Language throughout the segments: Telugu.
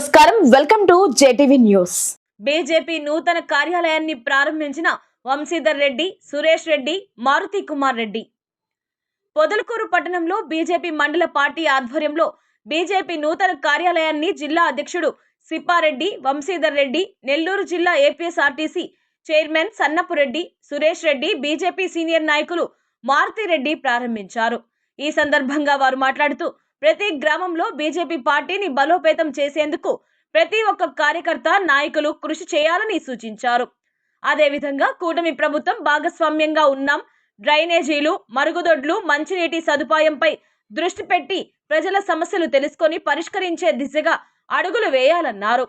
నమస్కారం. Welcome to JTV news. BJP నూతన కార్యాలయాన్ని ప్రారంభించిన వంశీధర్ రెడ్డి సురేష్ రెడ్డి మారుతి కుమార్ రెడ్డి. పొదలకూరు పట్టణంలో బీజేపీ మండల పార్టీ ఆధ్వర్యంలో బీజేపీ నూతన కార్యాలయాన్ని జిల్లా అధ్యక్షుడు సిప్పారెడ్డి వంశీధర్ రెడ్డి నెల్లూరు జిల్లా APSRTC chairman Sannapureddy Suresh Reddy BJP senior నాయకులు మారుతిరెడ్డి ప్రారంభించారు. ఈ సందర్భంగా వారు మాట్లాడుతూ ప్రతి గ్రామంలో బీజేపీ పార్టీని బలోపేతం చేసేందుకు ప్రతి ఒక్క కార్యకర్త నాయకులు కృషి చేయాలని సూచించారు. అదేవిధంగా కూటమి ప్రభుత్వం భాగస్వామ్యంగా ఉన్నాం. డ్రైనేజీలు మరుగుదొడ్లు మంచినీటి సదుపాయంపై దృష్టి పెట్టి ప్రజల సమస్యలు తెలుసుకొని పరిష్కరించే దిశగా అడుగులు వేయాలన్నారు.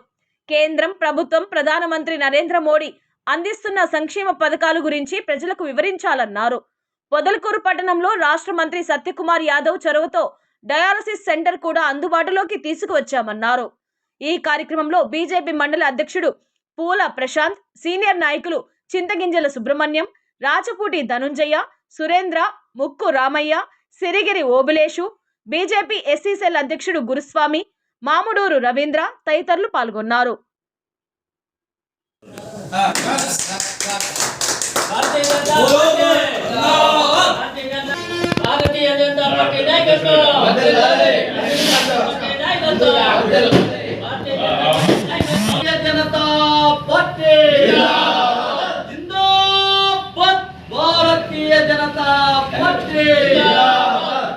కేంద్రం ప్రభుత్వం ప్రధానమంత్రి నరేంద్ర మోడీ అందిస్తున్న సంక్షేమ పథకాల గురించి ప్రజలకు వివరించాలన్నారు. పొదలకూరు పట్టణంలో రాష్ట్ర మంత్రి సత్యకుమార్ యాదవ్ చొరవతో డయాలసిస్ సెంటర్ కూడా అందుబాటులోకి తీసుకువచ్చామన్నారు. ఈ కార్యక్రమంలో బీజేపీ మండల అధ్యక్షుడు పూల ప్రశాంత్ సీనియర్ నాయకులు చింతగింజల Subrahmanyam Rachaputi Dhananjaya Surendra Mukku Ramaiah Sirigiri Obulesu BJP SC cell అధ్యక్షుడు గురుస్వామి మాముడూరు రవీంద్ర తదితరులు పాల్గొన్నారు. భారతీయ జనతా పార్టీ భారతీయ జనతా పార్టీ నాయకత్వం భారతీయ జనతా పార్టీ నాయకత్వం భారతీయ జనతా పార్టీ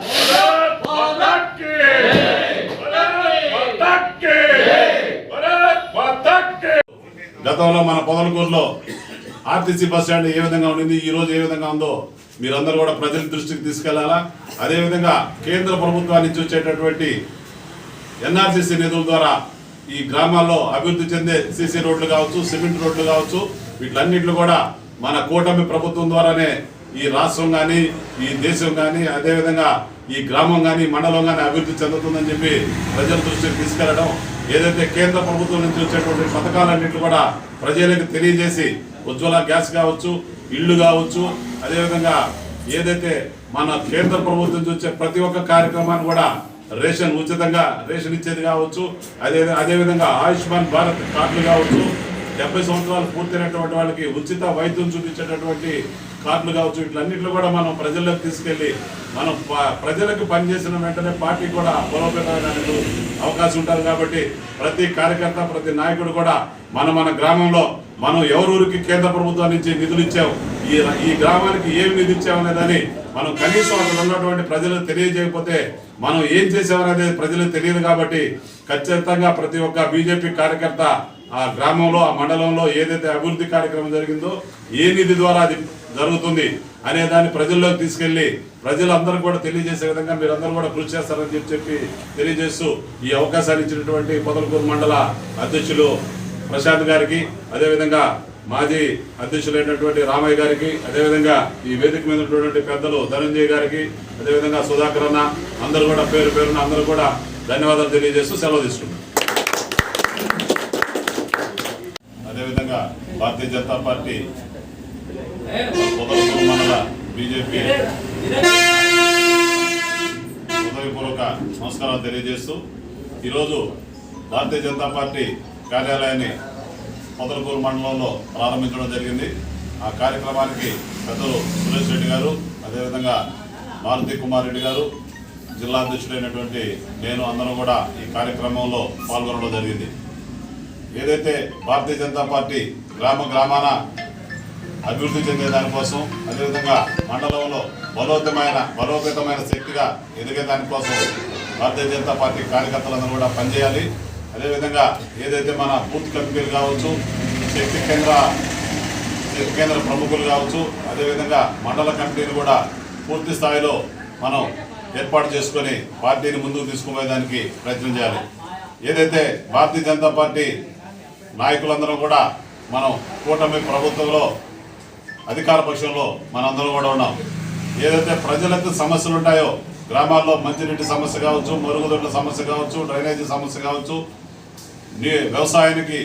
జిందాబాద్ భారతీయ జనతా పార్టీ భారత్ గతంలో మన పొదలకూరులో ఆర్టీసీ బస్ స్టాండ్ ఏ విధంగా ఉండింది ఈ రోజు ఏ విధంగా ఉందో మీరందరూ కూడా ప్రజల దృష్టికి తీసుకెళ్ళాలా? అదేవిధంగా కేంద్ర ప్రభుత్వాన్ని చూసేటటువంటి ఎన్ఆర్సీసీ నిధుల ద్వారా ఈ గ్రామాల్లో అభివృద్ధి చెందే సీసీ రోడ్లు కావచ్చు సిమెంట్ రోడ్లు కావచ్చు వీటిలన్నింటిలో కూడా మన కూటమి ప్రభుత్వం ద్వారానే ఈ రాష్ట్రం కానీ ఈ దేశం కానీ అదేవిధంగా ఈ గ్రామం కానీ మండలం కానీ అభివృద్ధి చెందుతుందని చెప్పి ప్రజల దృష్టికి తీసుకెళ్ళడం ఏదైతే కేంద్ర ప్రభుత్వం నుంచి వచ్చేటువంటి పథకాలన్నింటి కూడా ప్రజలకు తెలియజేసి ఉజ్వల గ్యాస్ కావచ్చు ఇళ్ళు కావచ్చు అదేవిధంగా ఏదైతే మన కేంద్ర ప్రభుత్వం నుంచి వచ్చే ప్రతి ఒక్క కార్యక్రమాన్ని కూడా రేషన్ ఉచితంగా రేషన్ ఇచ్చేది కావచ్చు అదే అదేవిధంగా ఆయుష్మాన్ భారత్ కార్డులు కావచ్చు డెబ్బై సంవత్సరాలు పూర్తయినటువంటి వాళ్ళకి ఉచిత వైద్యం చూపించేటటువంటి కార్డులు కావచ్చు వీటిలన్నింటిలో కూడా మనం ప్రజల్లోకి తీసుకెళ్ళి మనం ప- ప్రజలకు పనిచేసిన వెంటనే పార్టీ కూడా బలోపేతమైన అవకాశం ఉంటుంది కాబట్టి ప్రతి కార్యకర్త ప్రతి నాయకుడు కూడా మన మన గ్రామంలో మనం ఎవరూరికి కేంద్ర ప్రభుత్వం నుంచి నిధులు ఇచ్చాము ఈ ఈ గ్రామానికి ఏం నిధి ఇచ్చామనేదని మనం కనీసం అక్కడ ఉన్నటువంటి ప్రజలకు తెలియజేయకపోతే మనం ఏం చేసామనేది ప్రజలకు తెలియదు కాబట్టి ఖచ్చితంగా ప్రతి ఒక్క బీజేపీ కార్యకర్త ఆ గ్రామంలో ఆ మండలంలో ఏదైతే అభివృద్ధి కార్యక్రమం జరిగిందో ఏ నిధి ద్వారా అది జరుగుతుంది అనే దాన్ని ప్రజల్లోకి తీసుకెళ్ళి ప్రజలందరూ కూడా తెలియజేసే విధంగా మీరందరూ కూడా కృషి చేస్తారని చెప్పి చెప్పి తెలియజేస్తూ ఈ అవకాశాన్ని ఇచ్చినటువంటి పొదలకూరు మండల అధ్యక్షులు ప్రశాంత్ గారికి అదేవిధంగా మాజీ అధ్యక్షులైనటువంటి రామయ్య గారికి అదేవిధంగా ఈ వేదిక మీద ఉన్నటువంటి పెద్దలు ధనంజయ్ గారికి అదేవిధంగా సుధాకర్ అన్న అందరూ కూడా పేరు పేరున అందరూ కూడా ధన్యవాదాలు తెలియజేస్తూ సెలవు తీసుకుంటాం భారతీయ జనతా పార్టీ పొదలకూరు మండల బీజేపీ హృదయపూర్వక నమస్కారాలు తెలియజేస్తూ ఈరోజు భారతీయ జనతా పార్టీ కార్యాలయాన్ని పొదలకూరు మండలంలో ప్రారంభించడం జరిగింది. ఆ కార్యక్రమానికి పెద్దలు సురేష్ రెడ్డి గారు అదేవిధంగా మారుతి కుమార్ రెడ్డి గారు జిల్లా అధ్యక్షుడైనటువంటి నేను అందరం కూడా ఈ కార్యక్రమంలో పాల్గొనడం జరిగింది. ఏదైతే భారతీయ జనతా పార్టీ గ్రామ గ్రామాన అభివృద్ధి చెందే దానికోసం అదేవిధంగా మండలంలో బలోపేతమైన బలోపేతమైన శక్తిగా ఎదిగే దానికోసం భారతీయ జనతా పార్టీ కార్యకర్తలందరూ కూడా పనిచేయాలి. అదేవిధంగా ఏదైతే మన బూత్ కమిటీలు కావచ్చు శక్తి కేంద్ర శక్తి కేంద్ర ప్రముఖులు కావచ్చు అదేవిధంగా మండల కమిటీని కూడా పూర్తి స్థాయిలో మనం ఏర్పాటు చేసుకొని పార్టీని ముందుకు తీసుకుపోయేదానికి ప్రయత్నం చేయాలి. ఏదైతే భారతీయ జనతా పార్టీ నాయకులందరం కూడా మనం కూటమి ప్రభుత్వంలో అధికార పక్షంలో మనందరం కూడా ఉన్నాం. ఏదైతే ప్రజలకు సమస్యలు ఉంటాయో గ్రామాల్లో మంచినీటి సమస్య కావచ్చు మరుగుదొడ్ల సమస్య కావచ్చు డ్రైనేజీ సమస్య కావచ్చు నీ వ్యవసాయానికి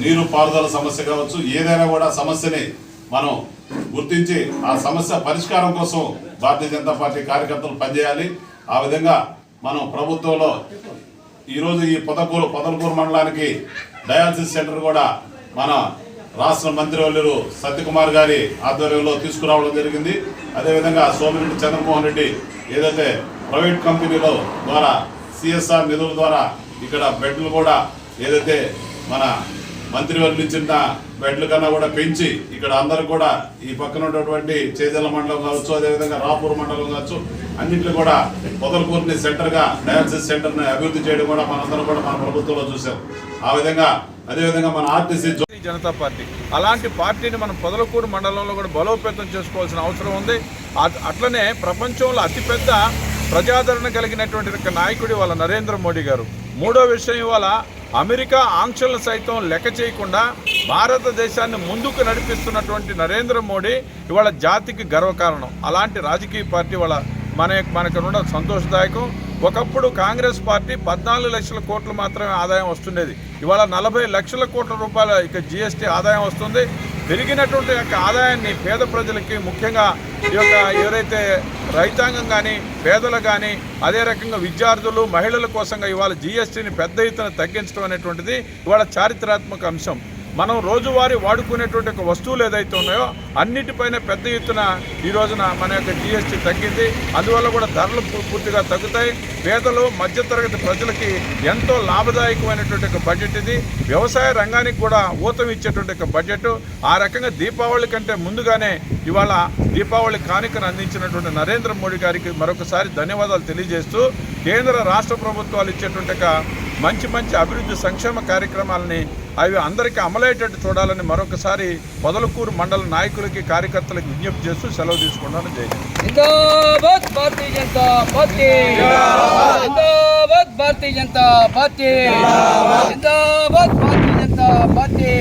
నీరు పారుదల సమస్య కావచ్చు ఏదైనా కూడా సమస్యని మనం గుర్తించి ఆ సమస్య పరిష్కారం కోసం భారతీయ జనతా పార్టీ కార్యకర్తలు పనిచేయాలి. ఆ విధంగా మనం ప్రభుత్వంలో ఈరోజు ఈ పొదకూరు పొదలకూరు మండలానికి డయాలసిస్ సెంటర్ కూడా మన రాష్ట్ర మంత్రివర్యులు సత్యకుమార్ గారి ఆధ్వర్యంలో తీసుకురావడం జరిగింది. అదేవిధంగా సోమిరెడ్డి చంద్రమోహన్ రెడ్డి ఏదైతే ప్రైవేట్ కంపెనీలో ద్వారా సిఎస్ఆర్ నిధుల ద్వారా ఇక్కడ బెడ్లు కూడా ఏదైతే మన మంత్రివర్యులు ఇచ్చిన బెడ్ల కన్నా కూడా పెంచి ఇక్కడ అందరూ కూడా ఈ పక్కన ఉన్నటువంటి చేజల మండలం కావచ్చు అదేవిధంగా రాపూర్ మండలం కావచ్చు అన్నింటిలో కూడా పొదలకూరుని సెంటర్గా డయాలసిస్ సెంటర్ని అభివృద్ధి చేయడం కూడా మనందరం కూడా మన ప్రభుత్వంలో చూసాం. ఆ విధంగా అదేవిధంగా మన ఆర్టీసీ జనతా పార్టీ. అలాంటి పార్టీని మనం పొదలకూరు మండలంలో కూడా బలోపేతం చేసుకోవాల్సిన అవసరం ఉంది. అట్- అట్లనే ప్రపంచంలో అతిపెద్ద ప్రజాదరణ కలిగినటువంటి నాయకుడు వాళ్ళ నరేంద్ర మోడీ గారు. మూడో విషయం ఇవాళ అమెరికా ఆంక్షలను సైతం లెక్క చేయకుండా భారతదేశాన్ని ముందుకు నడిపిస్తున్నటువంటి నరేంద్ర మోడీ ఇవాళ జాతికి గర్వకారణం. అలాంటి రాజకీయ పార్టీ వాళ్ళ మన మనకు సంతోషదాయకం. ఒకప్పుడు కాంగ్రెస్ పార్టీ పద్నాలుగు లక్షల కోట్లు మాత్రమే ఆదాయం వస్తుండేది. ఇవాళ నలభై లక్షల కోట్ల రూపాయల ఇక జిఎస్టీ ఆదాయం వస్తుంది. పెరిగినటువంటి యొక్క ఆదాయాన్ని పేద ప్రజలకి ముఖ్యంగా ఈ యొక్క ఎవరైతే రైతాంగం కానీ పేదలు కానీ అదే రకంగా విద్యార్థులు మహిళల కోసంగా ఇవాళ జిఎస్టీని పెద్ద ఎత్తున తగ్గించడం అనేటువంటిది ఇవాళ చారిత్రాత్మక అంశం. మనం రోజువారీ వాడుకునేటువంటి ఒక వస్తువులు ఏదైతే ఉన్నాయో అన్నిటిపైన పెద్ద ఎత్తున ఈ రోజున మన యొక్క జిఎస్టీ తగ్గింది. అందువల్ల కూడా ధరలు పూర్తిగా తగ్గుతాయి. పేదలు మధ్యతరగతి ప్రజలకి ఎంతో లాభదాయకమైనటువంటి ఒక బడ్జెట్ ఇది. వ్యవసాయ రంగానికి కూడా ఊతం ఇచ్చేటువంటి ఒక బడ్జెట్ ఆ రకంగా దీపావళి కంటే ముందుగానే ఇవాళ దీపావళి కానుకను అందించినటువంటి నరేంద్ర మోడీ గారికి మరొకసారి ధన్యవాదాలు తెలియజేస్తూ కేంద్ర రాష్ట్ర ప్రభుత్వాలు ఇచ్చేటువంటి మంచి మంచి అభివృద్ధి సంక్షేమ కార్యక్రమాలని అవి అందరికీ అమలయ్యేటట్టు చూడాలని మరొకసారి పొదలకూరు మండల నాయకులకి కార్యకర్తలకు విజ్ఞప్తి చేస్తూ సెలవు తీసుకున్నాను జై భారతీయ జనతా పార్టీ.